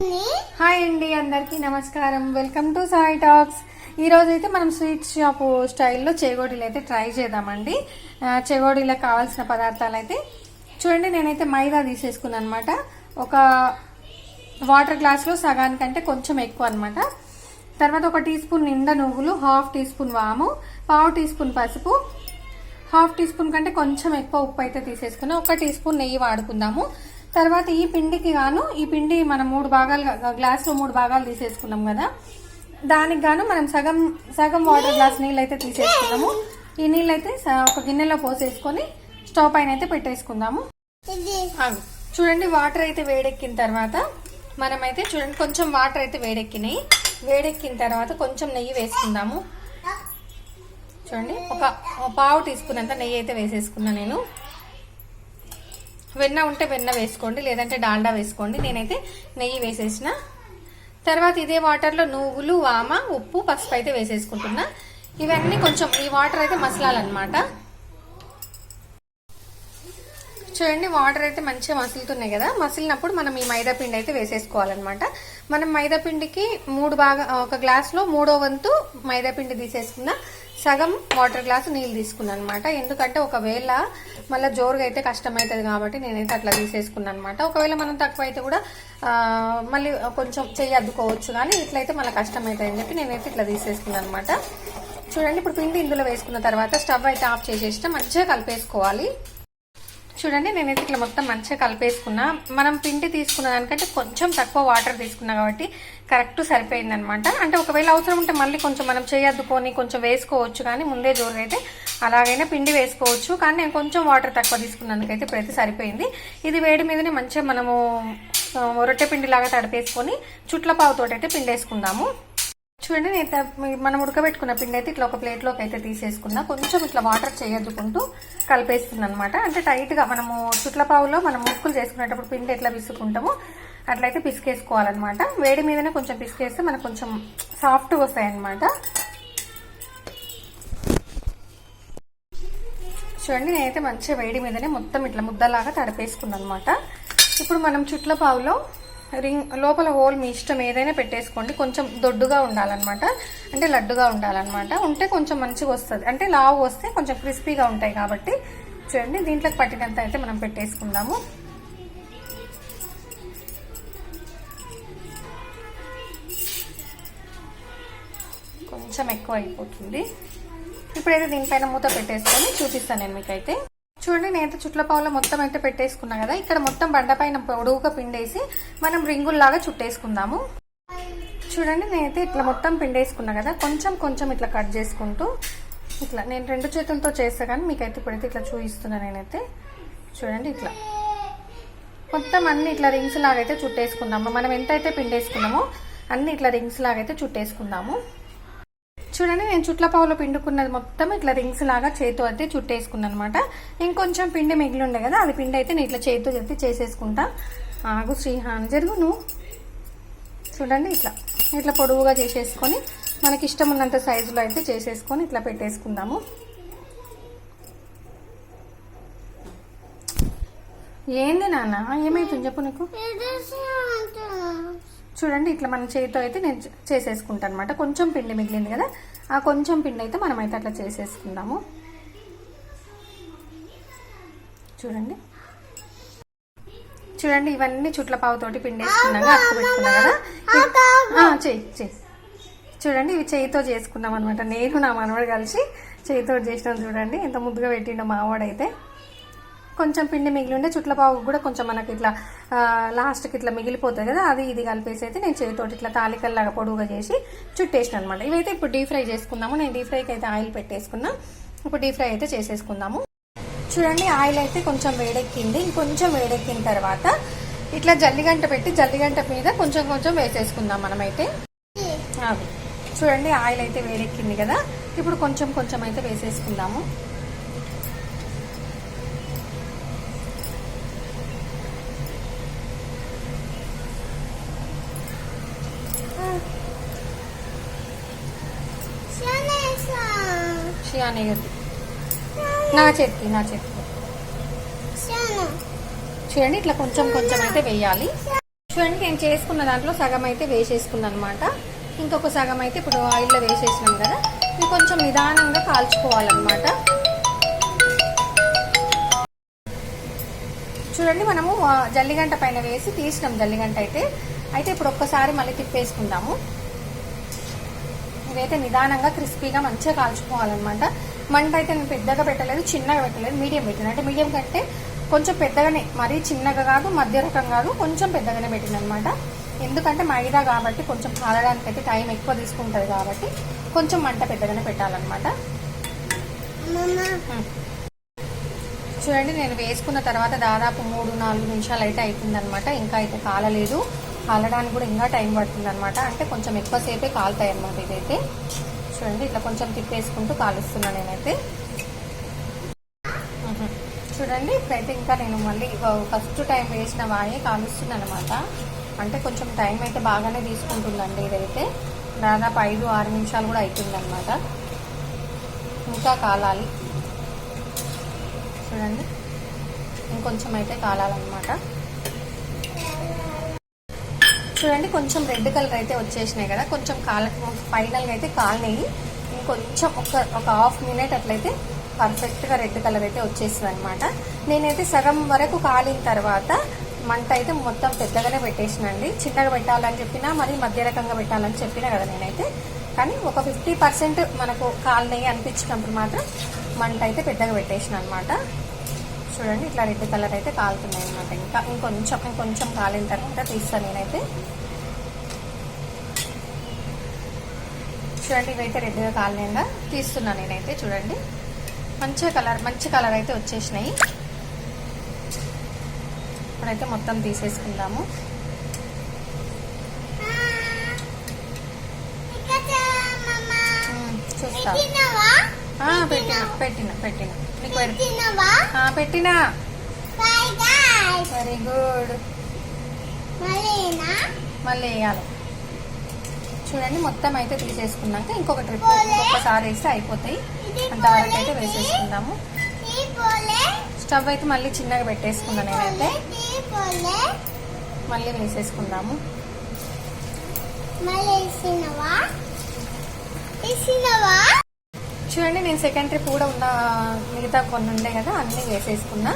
Hi అండి అందరికీ నమస్కారం. వెల్కమ్ టు సాయి టాక్స్ ఈ అయితే మనం స్వీట్ షాప్ స్టైల్లో చేగోడీలు అయితే ట్రై చేద్దామండి. ఆ, చేగోడీలకు కావాల్సిన పదార్థాలు అయితే చూడండి నేనైతే మైదా తీసేసుకున్నాను అనమాట ఒక వాటర్ గ్లాస్లో సగానికంటే కొంచెం ఎక్కువ అనమాట తర్వాత ఒక టీ స్పూన్ నిండా నువ్వులు హాఫ్ టీ స్పూన్ వాము పావు టీ స్పూన్ పసుపు హాఫ్ టీ స్పూన్ కంటే కొంచెం ఎక్కువ ఉప్పు అయితే తీసేసుకున్నాం ఒక టీ స్పూన్ నెయ్యి వాడుకుందాము. తర్వాత ఈ పిండికి గాను ఈ పిండి మనం మూడు భాగాలు గ్లాస్లో మూడు భాగాలు తీసేసుకున్నాం కదా. దానికి గాను మనం సగం సగం వాటర్ గ్లాస్ నీళ్ళు అయితే తీసేసుకున్నాము. ఈ నీళ్ళు అయితే ఒక గిన్నెలో పోసేసుకొని స్టవ్ పైన అయితే పెట్టేసుకుందాము చూడండి వాటర్ అయితే వేడెక్కిన తర్వాత మనమైతే చూడండి కొంచెం వాటర్ అయితే వేడెక్కినాయి. వేడెక్కిన తర్వాత కొంచెం నెయ్యి వేసుకుందాము. చూడండి ఒక పావు టీ స్పూన్ నెయ్యి అయితే వేసేసుకున్నాను నేను. వెన్న ఉంటే వెన్న వేసుకోండి లేదంటే డాల్డా వేసుకోండి. నేనైతే నెయ్యి వేసేసిన. తర్వాత ఇదే వాటర్లో నువ్వులు వామ ఉప్పు పసుపు అయితే వేసేసుకుంటున్నా. ఇవన్నీ కొంచెం ఈ వాటర్ అయితే మసలాలన్నమాట. చూడండి వాటర్ అయితే మంచిగా మసులుతున్నాయి కదా. మసిలినప్పుడు మనం ఈ మైదా పిండి అయితే వేసేసుకోవాలన్నమాట. మనం మైదా పిండికి మూడు బాగా ఒక గ్లాస్లో మూడో వంతు మైదా పిండి తీసేసుకున్న. సగం వాటర్ గ్లాస్ నీళ్ళు తీసుకున్నాను అనమాట ఎందుకంటే ఒకవేళ మళ్ళీ జోరుగా అయితే కష్టమవుతుంది కాబట్టి నేనైతే అట్లా తీసేసుకున్నాను అనమాట ఒకవేళ మనం తక్కువ అయితే కూడా మళ్ళీ కొంచెం చెయ్యి అద్దుకోవచ్చు కానీ ఇట్లయితే మళ్ళీ కష్టమవుతుంది అని చెప్పి నేనైతే ఇట్లా తీసేసుకున్నాను అనమాట చూడండి ఇప్పుడు పిండి ఇందులో వేసుకున్న తర్వాత స్టవ్ అయితే ఆఫ్ చేసేస్తే మంచిగా కలిపేసుకోవాలి. చూడండి నేనైతే ఇట్లా మొత్తం మంచిగా కలిపేసుకున్నా. మనం పిండి తీసుకున్న దానికంటే కొంచెం తక్కువ వాటర్ తీసుకున్నా కాబట్టి కరెక్ట్ సరిపోయిందనమాట అంటే ఒకవేళ అవసరం ఉంటే మళ్ళీ కొంచెం మనం చేయద్దుకొని కొంచెం వేసుకోవచ్చు కానీ ముందే జోరుగా అయితే అలాగైనా పిండి వేసుకోవచ్చు. కానీ నేను కొంచెం వాటర్ తక్కువ తీసుకున్నందుకైతే ఇప్పుడైతే సరిపోయింది. ఇది వేడి మీదనే మంచిగా మనము రొట్టె పిండి లాగా తడిపేసుకొని చుట్ల పావుతోటి పిండి వేసుకుందాము చూడండి నేను మనం ఉడకబెట్టుకున్న పిండి అయితే ఇట్లా ఒక ప్లేట్లోకి అయితే తీసేసుకున్నా. కొంచెం ఇట్లా వాటర్ చేయద్దుకుంటూ కలిపేస్తుంది అనమాట అంటే టైట్గా మనము చుట్లపావులో మనం ముక్కులు చేసుకునేటప్పుడు పిండి ఎట్లా పిసుకుంటామో అట్లయితే పిసికేసుకోవాలన్నమాట. వేడి మీదనే కొంచెం పిసికేస్తే మనకు కొంచెం సాఫ్ట్గా వస్తాయి అనమాట చూడండి నేనైతే మంచిగా వేడి మీదనే మొత్తం ఇట్లా ముద్దలాగా తడిపేసుకున్నాను అనమాట ఇప్పుడు మనం చుట్ల పావులో రింగ్ లోపల హోల్ మీ ఇష్టం ఏదైనా పెట్టేసుకోండి. కొంచెం దొడ్డుగా ఉండాలన్నమాట. అంటే లడ్డుగా ఉండాలన్నమాట. ఉంటే కొంచెం మంచిగా వస్తుంది. అంటే లావు వస్తే కొంచెం క్రిస్పీగా ఉంటాయి కాబట్టి. చూడండి దీంట్లోకి పట్టినంత అయితే మనం పెట్టేసుకుందాము. కొంచెం ఎక్కువ అయిపోతుంది. ఇప్పుడైతే దీనిపైన మూత పెట్టేసుకొని చూపిస్తాను నేను మీకైతే. చూడండి నేనైతే చుట్ల పావులో మొత్తం అయితే పెట్టేసుకున్నా కదా. ఇక్కడ మొత్తం బండపైన పొడుగుగా పిండేసి మనం రింగుల్లాగా చుట్టేసుకుందాము. చూడండి నేనైతే ఇట్లా మొత్తం పిండేసుకున్నా కదా. కొంచెం కొంచెం ఇట్లా కట్ చేసుకుంటూ ఇట్లా నేను రెండు చేతులతో చేస్తా కానీ మీకైతే ఇప్పుడైతే ఇట్లా చూపిస్తున్నా నేనైతే. చూడండి ఇట్లా. మొత్తం అన్ని ఇట్లా రింగ్స్ లాగైతే చుట్టేసుకుందాము. మనం ఎంతైతే పిండేసుకున్నామో అన్ని ఇట్లా రింగ్స్ లాగైతే చుట్టేసుకుందాము. చూడండి నేను చుట్ల పావులో పిండుకున్నది మొత్తం ఇట్లా రింగ్స్ లాగా చేతితో అయితే చుట్టేసుకున్నాను అనమాట ఇంకొంచెం పిండి మిగిలి ఉండే కదా అది పిండి అయితే నేను ఇట్లా చేతితో చెప్తే చేసేసుకుంటా. ఆగు శ్రీహాన్ జరుగు నువ్వు చూడండి ఇట్లా ఇట్లా పొడవుగా చేసేసుకొని మనకి ఇష్టం ఉన్నంత సైజులో అయితే చేసేసుకొని ఇట్లా పెట్టేసుకుందాము. ఏంది నాన్న ఏమైతుంది చెప్పు నీకు? చూడండి ఇట్లా మన చేతితో అయితే నేను చేసేసుకుంటాను అనమాట కొంచెం పిండి మిగిలింది కదా ఆ కొంచెం పిండి అయితే మనమైతే అట్లా చేసేసుకుందాము. చూడండి. చూడండి ఇవన్నీ చుట్ల పావుతోటి పిండి వేసుకున్నాక అక్క పెట్టుకున్నా కదా. చేయి చేయి చూడండి ఇవి చేయితో చేసుకున్నాం అనమాట నేను నా మనవాడు కలిసి చేయితో చేసినాం చూడండి. ఎంత ముద్దుగా పెట్టిండో మావాడైతే. కొంచెం పిండి మిగిలి ఉండే చుట్లపావుకి కూడా కొంచెం మనకి ఇట్లా లాస్ట్కి ఇట్లా మిగిలిపోతుంది కదా అది ఇది కలిపేసి అయితే నేను చేతితోటి ఇట్లా తాలికల్లాగా పొడుగుగా చేసి చుట్టేసిన అనమాట ఇవైతే ఇప్పుడు డీప్ ఫ్రై చేసుకుందాము. నేను డీప్ ఫ్రైకి అయితే ఆయిల్ పెట్టేసుకున్నా. ఇప్పుడు డీప్ ఫ్రై అయితే చేసేసుకుందాము. చూడండి ఆయిల్ అయితే కొంచెం వేడెక్కింది. ఇంకొంచెం వేడెక్కిన తర్వాత ఇట్లా జల్లిగంట పెట్టి జల్లిగంట మీద కొంచెం కొంచెం వేసేసుకుందాం మనమైతే. చూడండి ఆయిల్ అయితే వేడెక్కింది కదా. ఇప్పుడు కొంచెం కొంచెం అయితే వేసేసుకుందాము. నా చేతికి నా చేతికి. చూడండి ఇట్లా కొంచెం కొంచెం అయితే వేయాలి. చూడండి నేను చేసుకున్న దాంట్లో సగం అయితే వేసేసుకున్నాను అనమాట ఇంకొక సగం అయితే ఇప్పుడు ఆయిల్లో వేసేసినాం కదా ఇది కొంచెం నిదానంగా కాల్చుకోవాలన్నమాట. చూడండి మనము జల్లిగంట పైన వేసి తీసినాం జల్లిగంట అయితే. అయితే ఇప్పుడు ఒక్కసారి మళ్ళీ తిప్పేసుకుందాము. ఇదైతే నిదానంగా క్రిస్పీగా మంచిగా కాల్చుకోవాలన్నమాట. మంట అయితే నేను పెద్దగా పెట్టలేదు చిన్నగా పెట్టలేదు మీడియం పెట్టాను. అంటే మీడియం కంటే కొంచెం పెద్దగానే మరీ చిన్నగా కాదు మధ్య రకం కాదు కొంచెం పెద్దగానే పెట్టిన అనమాట ఎందుకంటే మైదా కాబట్టి కొంచెం కాలడానికి అయితే టైం ఎక్కువ తీసుకుంటుంది కాబట్టి కొంచెం మంట పెద్దగానే పెట్టాలన్నమాట. చూడండి నేను వేసుకున్న తర్వాత దాదాపు మూడు నాలుగు నిమిషాలు అయితే అవుతుందన్నమాట ఇంకా అయితే కాలలేదు. కాలడానికి కూడా ఇంకా టైం పడుతుంది అనమాట అంటే కొంచెం ఎక్కువసేపే కాలుతాయి అనమాట ఇదైతే. చూడండి ఇట్లా కొంచెం తిప్పేసుకుంటూ కాలుస్తున్నాను నేనైతే. చూడండి ఇప్పుడైతే ఇంకా నేను మళ్ళీ ఫస్ట్ టైం వేసిన వాయే కాలుస్తున్నాను అనమాట అంటే కొంచెం టైం అయితే బాగానే తీసుకుంటుందండి ఇదైతే. దాదాపు ఐదు ఆరు నిమిషాలు కూడా అవుతుందన్నమాట ఇంకా కాలాలి. చూడండి ఇంకొంచెం అయితే కాలాలన్నమాట. చూడండి కొంచెం రెడ్ కలర్ అయితే వచ్చేసినాయి కదా. కొంచెం కాల ఫైనల్గా అయితే కాలినాయి ఇంకొంచెం ఒక ఒక హాఫ్ మినిట్ అట్లయితే పర్ఫెక్ట్గా రెడ్ కలర్ అయితే వచ్చేసింది అనమాట నేనైతే సగం వరకు కాలిన తర్వాత మంట అయితే మొత్తం పెద్దగానే పెట్టేసినండి. చిన్నగా పెట్టాలని చెప్పినా మరి మధ్య రకంగా పెట్టాలని చెప్పినా కదా నేనైతే. కానీ ఒక ఫిఫ్టీ పర్సెంట్ మనకు కాలినాయి అనిపించినప్పుడు మాత్రం మంట అయితే పెద్దగా పెట్టేసిన అనమాట చూడండి ఇట్లా రెడ్ కలర్ అయితే కాలుతున్నాయి అనమాట ఇంకా ఇంకొంచెం ఇంకొంచెం కాలిన తర్వాత తీస్తాను నేనైతే. చూడండి ఇవైతే రెడ్గా కాలినాయంగా తీస్తున్నాను నేనైతే చూడండి. మంచిగా కలర్ మంచి కలర్ అయితే వచ్చేసినాయి. ఇప్పుడైతే మొత్తం తీసేసుకుందాము. ఉమ్, చూస్తా. ఆ, పెట్టిన పెట్టిన పెట్టిన. పెట్టినా. వెరీ గుడ్ మళ్ళీ వేయాలి. చూడండి మొత్తం అయితే తీసేసుకున్నాక ఇంకొక ట్రిప్ ఇంకొకసారి వేస్తే అయిపోతాయి. అంతవరకు అయితే వేసేసుకుందాము. స్టవ్ అయితే మళ్ళీ చిన్నగా పెట్టేసుకున్నాను నేనైతే. మళ్ళీ వేసేసుకుందాము. చూడండి నేను సెకండ్ ట్రిప్ కూడా ఉన్న మిగతా కొన్ని ఉండే కదా అన్నీ వేసేసుకున్నా.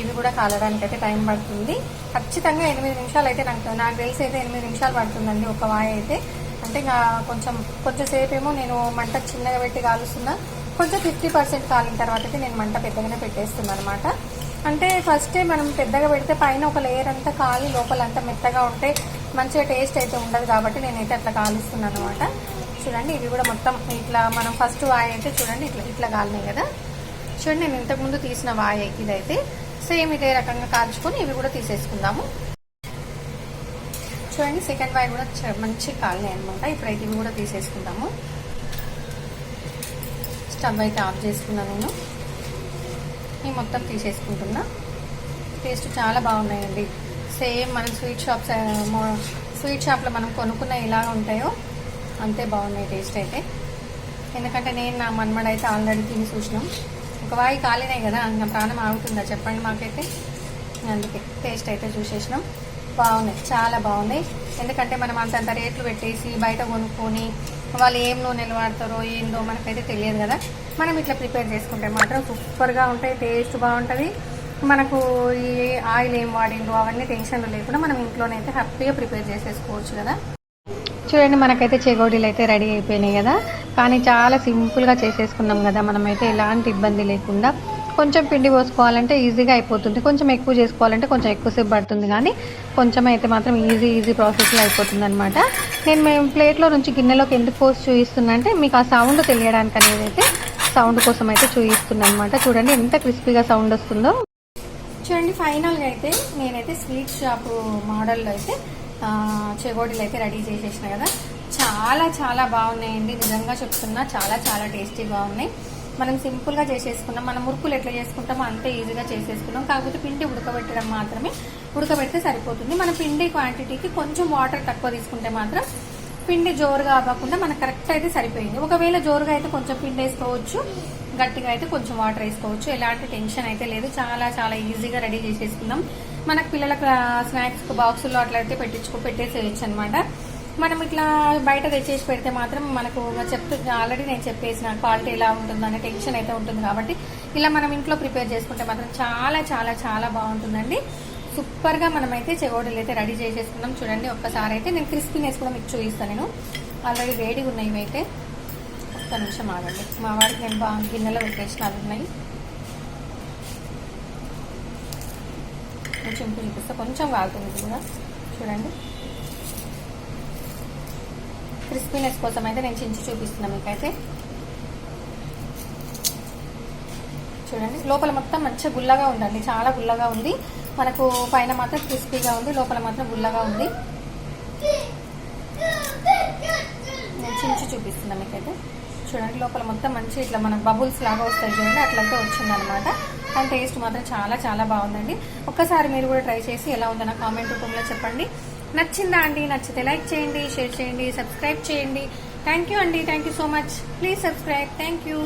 ఇవి కూడా కాలడానికి అయితే టైం పడుతుంది. ఖచ్చితంగా ఎనిమిది నిమిషాలు అయితే నాకు నాకు తెలిసి అయితే ఎనిమిది నిమిషాలు పడుతుందండి ఒక వాయి అయితే. అంటే ఇంకా కొంచెం కొంచెం సేపు ఏమో నేను మంట చిన్నగా పెట్టి కాలుస్తున్నా. కొంచెం ఫిఫ్టీ పర్సెంట్ కాలిన తర్వాత అయితే నేను మంట పెద్దగానే పెట్టేస్తున్నాను అనమాట అంటే ఫస్టే మనం పెద్దగా పెడితే పైన ఒక లేయర్ అంతా కాలి లోపల అంతా మెత్తగా ఉంటే మంచిగా టేస్ట్ అయితే ఉండదు కాబట్టి నేనైతే అట్లా కాలుస్తున్నాను అనమాట చూడండి ఇవి కూడా మొత్తం ఇట్లా మనం ఫస్ట్ వాయి అయితే చూడండి ఇట్లా ఇట్లా కాలినాయి కదా. చూడండి నేను ఇంతకుముందు తీసిన వాయి ఇదైతే. సేమ్ ఇదే రకంగా కాల్చుకొని ఇవి కూడా తీసేసుకుందాము. చూడండి సెకండ్ వాయి కూడా మంచి కాలినాయి అనమాట ఇప్పుడైతే ఇవి కూడా తీసేసుకుందాము. స్టవ్ అయితే ఆఫ్ చేసుకున్నాను నేను. ఈ మొత్తం తీసేసుకుంటున్నా. టేస్ట్ చాలా బాగున్నాయండి. సేమ్ మన స్వీట్ షాప్స్ స్వీట్ షాప్లో మనం కొనుక్కున్న ఎలా ఉంటాయో అంతే బాగున్నాయి టేస్ట్ అయితే. ఎందుకంటే నేను నా మన్మడ అయితే ఆల్రెడీ తిని చూసినాం. ఒక వాయి కాలినాయి కదా నా ప్రాణం ఆగుతుందా చెప్పండి మాకైతే. అందుకే టేస్ట్ అయితే చూసేసినాం. బాగున్నాయి చాలా బాగున్నాయి. ఎందుకంటే మనం అంతంత రేట్లు పెట్టేసి బయట కొనుక్కొని వాళ్ళు ఏం నూనెలు వాడతారో ఏందో మనకైతే తెలియదు కదా. మనం ఇట్లా ప్రిపేర్ చేసుకుంటే మాత్రం సూపర్గా ఉంటాయి టేస్ట్ బాగుంటుంది. మనకు ఈ ఆయిల్ ఏం వాడిండ్రు అవన్నీ టెన్షన్లు లేకుండా మనం ఇంట్లోనైతే హ్యాపీగా ప్రిపేర్ చేసేసుకోవచ్చు కదా. చూడండి మనకైతే చెగోడీలు అయితే రెడీ అయిపోయినాయి కదా. కానీ చాలా సింపుల్గా చేసేసుకున్నాం కదా. మనమైతే ఎలాంటి ఇబ్బంది లేకుండా కొంచెం పిండి పోసుకోవాలంటే ఈజీగా అయిపోతుంది. కొంచెం ఎక్కువ చేసుకోవాలంటే కొంచెం ఎక్కువసేపు పడుతుంది. కానీ కొంచెం అయితే మాత్రం ఈజీ ఈజీ ప్రాసెస్లో అయిపోతుంది అనమాట నేను మేము ప్లేట్లో నుంచి గిన్నెలోకి ఎందుకు పోసి చూపిస్తున్నా అంటే మీకు ఆ సౌండ్ తెలియడానికి అనేది అయితే సౌండ్ కోసం అయితే చూపిస్తున్నా అనమాట చూడండి ఎంత క్రిస్పీగా సౌండ్ వస్తుందో. చూడండి ఫైనల్గా అయితే నేనైతే స్వీట్ షాప్ మోడల్లో అయితే చెగోడీలు అయితే రెడీ చేసేసిన కదా. చాలా చాలా బాగున్నాయండి. నిజంగా చెప్తున్నా చాలా చాలా టేస్టీగా ఉన్నాయి మనం సింపుల్గా చేసేసుకున్నాం. మనం మురుకులు ఎట్లా చేసుకుంటామో అంతే ఈజీగా చేసేసుకున్నాం. కాకపోతే పిండి ఉడకబెట్టడం మాత్రమే. ఉడకబెడితే సరిపోతుంది. మన పిండి క్వాంటిటీకి కొంచెం వాటర్ తక్కువ తీసుకుంటే మాత్రం పిండి జోరుగా అవ్వకుండా మనకు కరెక్ట్ అయితే సరిపోయింది. ఒకవేళ జోరుగా అయితే కొంచెం పిండి వేసుకోవచ్చు. గట్టిగా అయితే కొంచెం వాటర్ వేసుకోవచ్చు. ఎలాంటి టెన్షన్ అయితే లేదు. చాలా చాలా ఈజీగా రెడీ చేసేసుకున్నాం. మనకు పిల్లలకు స్నాక్స్ బాక్సుల్లో అట్లయితే పెట్టించుకో పెట్టేసేయచ్చు అనమాట మనం ఇట్లా బయట తెచ్చేసి పెడితే మాత్రం మనకు చెప్తూ ఆల్రెడీ నేను చెప్పేసిన క్వాలిటీ ఎలా ఉంటుందో అనే టెన్షన్ అయితే ఉంటుంది కాబట్టి ఇలా మనం ఇంట్లో ప్రిపేర్ చేసుకుంటే మాత్రం చాలా చాలా చాలా బాగుంటుందండి. సూపర్గా మనమైతే చెగోడీలు అయితే రెడీ చేసేసుకున్నాం. చూడండి ఒక్కసారి అయితే నేను క్రిస్పీనెస్ కూడా మీకు చూపిస్తాను నేను. ఆల్రెడీ వేడిగా ఉన్నాయి ఇవైతే ఒక్క నిమిషం ఆగండి. మా వాడికి నేను బాగా గిన్నెలో పెట్టేసిన అవి ఉన్నాయి. కొంచెం చూపిస్తా కొంచెం కాగుతుంది కూడా. చూడండి. క్రిస్పీనెస్ కోసం అయితే నేను చించి చూపిస్తున్నా మీకైతే. చూడండి. లోపల మొత్తం మంచిగా గుల్లగా ఉందండి. చాలా గుల్లగా ఉంది. మనకు పైన మాత్రం క్రిస్పీగా ఉంది. లోపల మాత్రం గుల్లగా ఉంది. నేను చించి చూపిస్తున్నా మీకైతే. చూడండి లోపల మొత్తం మంచి ఇట్లా మనకు బబుల్స్ లాగా వస్తాయి చూడండి. అట్లయితే వచ్చిందనమాట. అండ్ టేస్ట్ మాత్రం చాలా చాలా బాగుందండి. ఒక్కసారి మీరు కూడా ట్రై చేసి ఎలా ఉందో నా కామెంట్ రూపంలో చెప్పండి. నచ్చిందా అండి? నచ్చితే లైక్ చేయండి షేర్ చేయండి సబ్స్క్రైబ్ చేయండి. థ్యాంక్ యూ అండి. Thank you so much please subscribe thank you